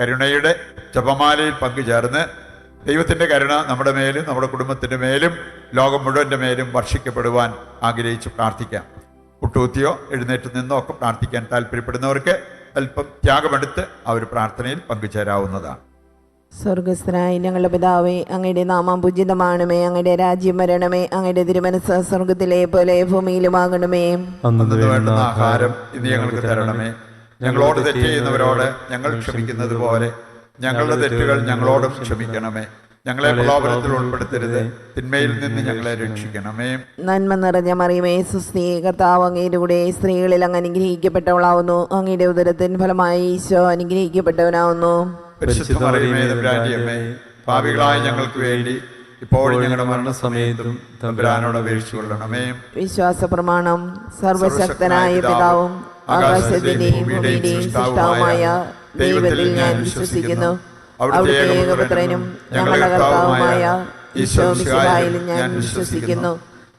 കരുണയുടെ ജപമാലയിൽ പങ്കുചേർന്ന് ദൈവത്തിന്റെ കരുണ നമ്മുടെ മേലും നമ്മുടെ കുടുംബത്തിന്റെ മേലും ലോകം മുഴുവന്റെ മേലും വർഷിക്കപ്പെടുവാൻ ആഗ്രഹിച്ച് പ്രാർത്ഥിക്കാം. കുട്ടൂത്തിയോ എഴുന്നേറ്റ് നിന്നോ ഒക്കെ പ്രാർത്ഥിക്കാൻ താല്പര്യപ്പെടുന്നവർക്ക് അല്പം ത്യാഗമെടുത്ത് ആ ഒരു പ്രാർത്ഥനയിൽ പങ്കുചേരാവുന്നതാണ്. സ്വർഗസ്ഥനായ ഞങ്ങളുടെ പിതാവേ അങ്ങയുടെ നാമം പൂജിതമാണമേ അങ്ങയുടെ രാജ്യം വരണമേ അങ്ങയുടെ തിരുമനസ് സ്വർഗത്തിലെ പോലെ ഭൂമിയിലുമാകണമേ. അന്നു അന്നു വേണ്ടുന്ന ആഹാരം ഇത് ഞങ്ങൾക്ക് തരണമേ. ഞങ്ങളോട് തെറ്റ് ചെയ്യുന്നവരോട് ഞങ്ങൾ ക്ഷമിക്കുന്നത് പോലെ ഞങ്ങളുടെ തെറ്റുകൾ ഞങ്ങളോടും ക്ഷമിക്കണമേ. ഞങ്ങളെ പ്രലോഭനത്തിൽ ഉൾപ്പെടുത്തരുത്. തിന്മയിൽ നിന്ന് ഞങ്ങളെ രക്ഷിക്കണമേ. നന്മ നിറഞ്ഞ മറിയമേ സുസ്ത്രീ കർത്താവ് അങ്ങയുടെ കൂടെ സ്ത്രീകളിൽ അങ്ങ് അനുഗ്രഹിക്കപ്പെട്ടവളാവുന്നു. അങ്ങയുടെ ഉദരത്തിൻ ഫലമായി ഈശോ അനുഗ്രഹിക്കപ്പെട്ടവനാവുന്നു. പരിശുദ്ധ മറിയമേ തമ്പുരാന്റെ പാപികളായ ഞങ്ങൾക്ക് വേണ്ടി ഇപ്പോഴും ഞങ്ങളുടെ മരണസമയത്തും തമ്പുരാനോട് അപേക്ഷിച്ചു കൊള്ളണമേ വിശ്വാസ പ്രമാണം സർവശക്തനായ പിതാവും ആകാശത്തിന്റെയും ഭൂമിയുടെയും സൃഷ്ടാവുമായ ദൈവത്തിൽ ഞാൻ വിശ്വസിക്കുന്നു. അവിടുത്തെ ഏകപുത്രനും ഞങ്ങളുടെ കർത്താവുമായ ഈശോ മിശിഹായിലും ഞാൻ വിശ്വസിക്കുന്നു.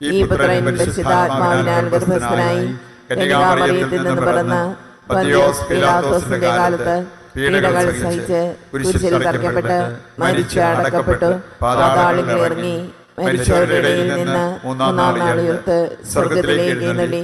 ഈ പുത്രൻ പരിശുദ്ധാത്മാവിനാൽ ഗർഭസ്ഥനായി കന്യകാമറിയത്തിൽ നിന്ന് പിറന്ന് പതിയോസ് പിലാത്തോസിന്റെ കാലത്ത് പീഡകൾ സഹിച്ച് കുരിശിൽ തറയ്ക്കപ്പെട്ട് മരിച്ച് അടക്കപ്പെട്ടു പാതാളിൽ ഇറങ്ങി മരിച്ചവരുടെ ഇടയിൽ നിന്ന് മൂന്നാം നാൾ ഉയർത്ത് സ്വർഗത്തിലേക്ക് എഴുന്നള്ളി.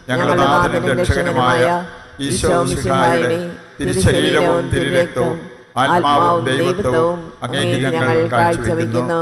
ഞങ്ങളുടെ നാഥനും രക്ഷകനുമായ ഈശോ മിശിഹായുടെ തിരുശരീരവും തിരുരക്തവും ആത്മാവും ദൈവത്വവും അങ്ങേക്ക് ഞങ്ങൾ കാഴ്ചവെക്കുന്നു.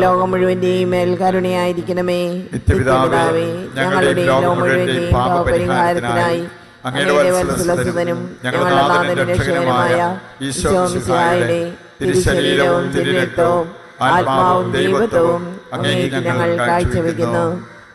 ലോകം മുഴുവന്റെയും മേൽ കരുണയായിരിക്കണമേ. നിത്യപിതാവേ ഞങ്ങളുടെയും ലോകം മുഴുവന്റെയും പാപപരിഹാരത്തിനായി അങ്ങയുടെ വത്സലസുതനും ഞങ്ങളുടെ നാഥനും രക്ഷകനുമായ ഈശോ മിശിഹായുടെ തിരുശരീരവും തിരുരക്തവും ആത്മാവും ദൈവത്വവും അങ്ങേക്ക് ഞങ്ങൾ കാഴ്ചവെക്കുന്നു.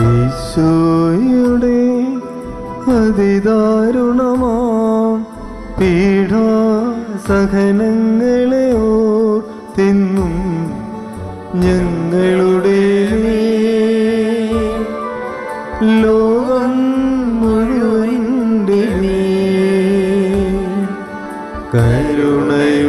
ഈശോയുടെ അതിദാരുണമാം ഓ ഓർത്തിന്നും ഞങ്ങളുടെ ലോകം മുഴുവന്റെ മേൽ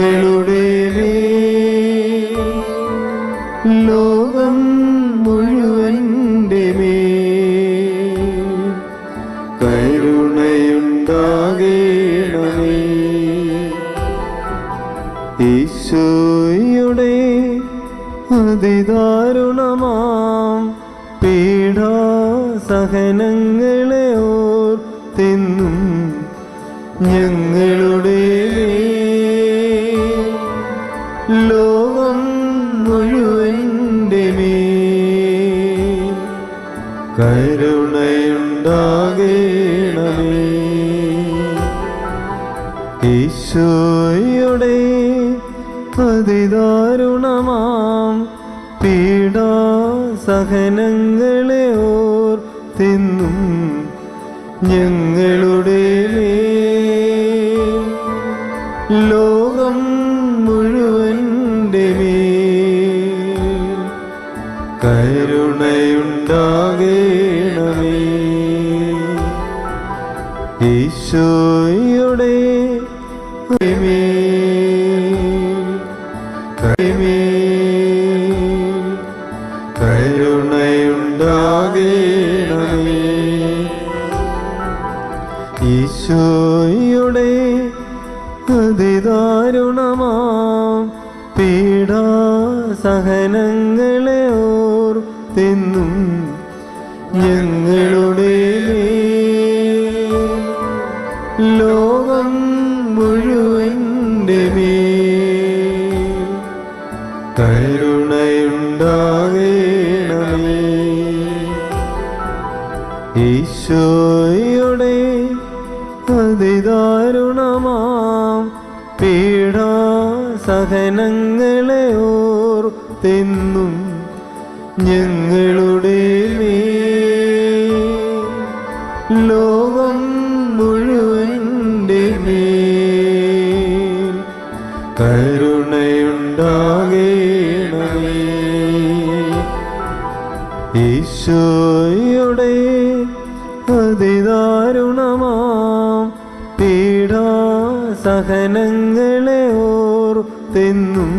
ഞങ്ങളുടെ ലോകം മുഴുവന്റെ ഈശോയുടെ അതിദാരുണമാം പീഡാസഹനങ്ങളെ ഓർത്തിന്നും ഞങ്ങളുടെ കരുണയുണ്ടാകേണമേ. ഈശോയുടെ അതിദാരുണമാം പീഡാസഹനങ്ങളെ തിന്നും ഞങ്ങളുടെ ലോകം മുഴുവന്റെ മേൽ ഈശോയുടെ കരുണയുണ്ടാകേണമേ. ഈശോയുടെ അതിദാരുണമാം പീഡാസഹനങ്ങളെ കരുണയുണ്ടാകേണമേ. ഈശോയുടെ അതിദാരുണമാം പീഡാസഹനങ്ങളെ ഓർത്തെന്നും ഞങ്ങളുടെ മേ ലോകം ഈശോയുടെ അതിദാരുണമാം പീഡാസഹനങ്ങളെ ഓർത്തെന്നും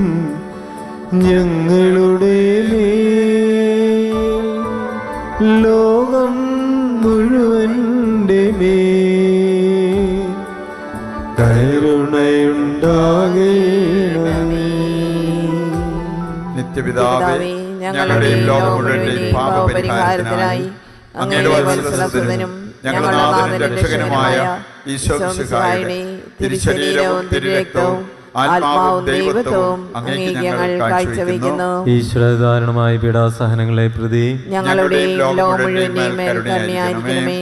ഞങ്ങളുടെ ലോകം മുഴുവന്റെ കരുണയുണ്ടാകേണമേ. നിത്യപിതാവേ ഞങ്ങളുടെയും ലോകം മുഴുവന്റെയും പാപപരിഹാരത്തിനായി അങ്ങയുടെ വത്സലസുതനും ഞങ്ങളുടെ നാഥനും രക്ഷകനുമായ ഈശോ മിശിഹായുടെ തിരുശരീരവും തിരുരക്തവും ആത്മാവും ദൈവത്വവും അങ്ങേക്ക് ഞങ്ങൾ കാഴ്ചവെക്കുന്നു. ഈശ്വരധാരണമായ പീഡാസഹനങ്ങളെ പ്രതി ഞങ്ങളുടെയും ലോകം മുഴുവൻ കരുണയായിരിക്കണമേ.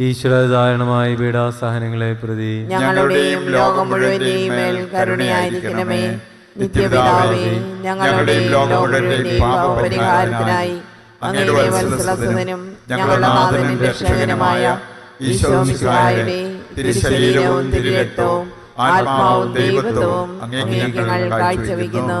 ഈശ്വരധാരണമായ പീഡാസഹനങ്ങളെ പ്രതി. ഞങ്ങളുടെയും ലോകം മുഴുവന്റെയും മേൽ കരുണയായിരിക്കണമേ. നിത്യപിതാവേ ഞങ്ങളുടെയും ലോകം മുഴുവന്റെയും പാപപരിഹാരത്തിനായി അങ്ങയുടെ വത്സലസുതനും ഞങ്ങളുടെ നാഥനും രക്ഷകനുമായ ഈശോ മിശിഹായുടെ തിരുശരീരവും തിരുരക്തവും ആത്മാവും ദൈവത്വവും അങ്ങേക്ക് ഞങ്ങൾ കാഴ്ചവെക്കുന്നു.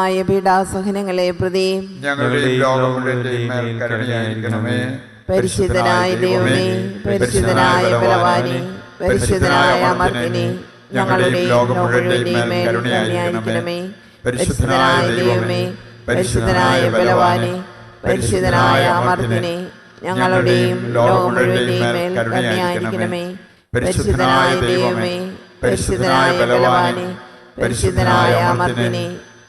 പീഡാസഹനങ്ങളെ പ്രതി പരിശുദ്ധനായ ദൈവമേ പരിശുദ്ധനായ ബലവാനെ പരിശുദ്ധനായ അമർത്തിനെ ഞങ്ങളുടെ കരുണയായിരിക്കണമേ. പരിശുദ്ധനായ ദൈവമേ പരിശുദ്ധനായ ബലവാനെ പരിശുദ്ധനായ അമർത്തിനെ ഞങ്ങളുടെയും ലോകം മുഴുവന്റെയും മേൽ കരുണയായിരിക്കണമേ. പരിശുദ്ധനായ ദൈവമേ പരിശുദ്ധനായ ബലവാനെ പരിശുദ്ധനായ അമർത്തിനെ